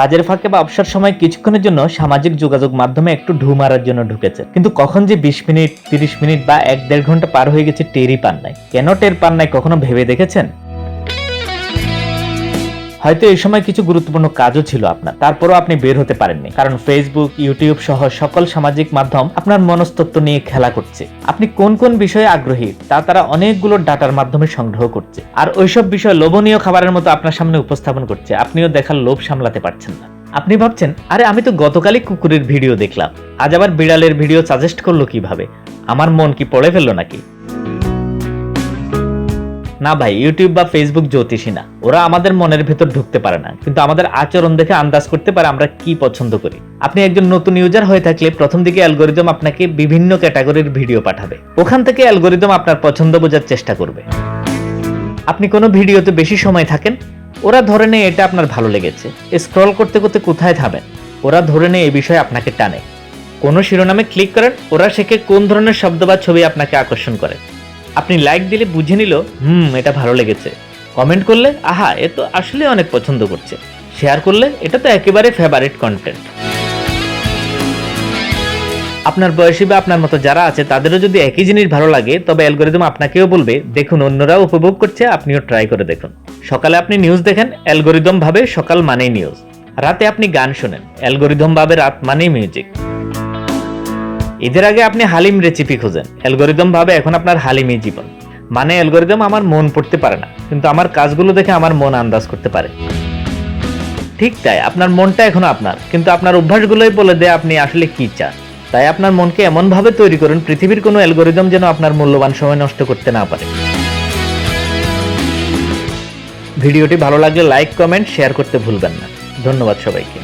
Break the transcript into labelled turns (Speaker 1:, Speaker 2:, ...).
Speaker 1: কাজের ফাঁকে বা অবসর সময় কিছুক্ষণের জন্য সামাজিক যোগাযোগ মাধ্যমে একটু ঢু মারার জন্য ঢুকেছে। কিন্তু কখন যে বিশ মিনিট, তিরিশ মিনিট বা এক দেড় ঘণ্টা পার হয়ে গেছে টেরই পান নাই। কেন টের পান নাই কখনো ভেবে দেখেছেন? হয়তো এই সময় কিছু গুরুত্বপূর্ণ কাজও ছিল আপনার। তারপরও আপনি বের হতে পারেননি। কারণ ফেসবুক ইউটিউব সহ সকল সামাজিক মাধ্যম আপনার মনস্তত্ব নিয়ে খেলা করছে। আপনি কোন কোন বিষয়ে আগ্রহী, তা তারা অনেকগুলো ডাটার মাধ্যমে সংগ্রহ করছে। আর ওইসব বিষয় লোভনীয় খাবারের মতো আপনার সামনে উপস্থাপন করছে। আপনিও দেখার লোভ সামলাতে পারছেন না। আপনি ভাবছেন, আরে, আমি তো গতকালই কুকুরের ভিডিও দেখলাম। আজ আবার বিড়ালের ভিডিও সাজেস্ট করল কীভাবে? আমার মন কি পড়ে ফেলল নাকি? না ভাই ইউটিউব বা ফেসবুক জ্যোতিষী না। ওরা আমাদের মনের ভেতর ঢুকতে পারে না, কিন্তু আমাদের আচরণ দেখে আন্দাজ করতে পারে আমরা কি পছন্দ করি। আপনি একজন নতুন ইউজার হয়ে থাকলে প্রথম দিকে অ্যালগোরিদম আপনাকে বিভিন্ন ক্যাটাগরির ভিডিও পাঠাবে। ওখান থেকে অ্যালগোরিদম আপনার পছন্দ বোঝার চেষ্টা করবে। আপনি কোনো ভিডিওতে বেশি সময় থাকেন, ওরা ধরে নেয় এটা আপনার ভালো লেগেছে। স্ক্রল করতে করতে কোথায় থামেন, ওরা ধরে নেয় এই বিষয়ে আপনাকে টানে। কোনো শিরোনামে ক্লিক করেন, ওরা শেখে কোন ধরনের শব্দ বা ছবি আপনাকে আকর্ষণ করে। আপনি লাইক দিলে বুঝে নিল, হুম, এটা ভালো লেগেছে। কমেন্ট করলে, আহা, এ তো আসলে অনেক পছন্দ করছে। শেয়ার করলে, এটা তো একেবারে ফেভারিট কন্টেন্ট আপনার বয়সী বা আপনার মতো যারা আছে, তাদেরও যদি একই জিনিস ভালো লাগে, তবে অ্যালগোরিদম আপনাকেও বলবে, দেখুন, অন্যরাও উপভোগ করছে, আপনিও ট্রাই করে দেখুন। সকালে আপনি নিউজ দেখেন অ্যালগোরিদম ভাবে সকাল মানেই নিউজ রাতে আপনি গান শোনেন অ্যালগোরিদম ভাবে রাত মানেই মিউজিক ঈদের আগে আপনি হালিম রেসিপি খোঁজেন। অ্যালগোরিদম ভাবে এখন আপনার হালিমই জীবন। মানে অ্যালগোরিদম আমার মন পড়তে পারে না, কিন্তু আমার কাজগুলো দেখে আমার মন আন্দাজ করতে পারে। ঠিক তাই, আপনার মনটা এখনও আপনার, কিন্তু আপনার অভ্যাসগুলোই বলে দেয় আপনি আসলে কি চান। তাই আপনার মনকে এমনভাবে তৈরি করুন, পৃথিবীর কোনো অ্যালগোরিদম যেন আপনার মূল্যবান সময় নষ্ট করতে না পারে। ভিডিওটি ভালো লাগলে লাইক কমেন্ট শেয়ার করতে ভুলবেন না। ধন্যবাদ সবাইকে।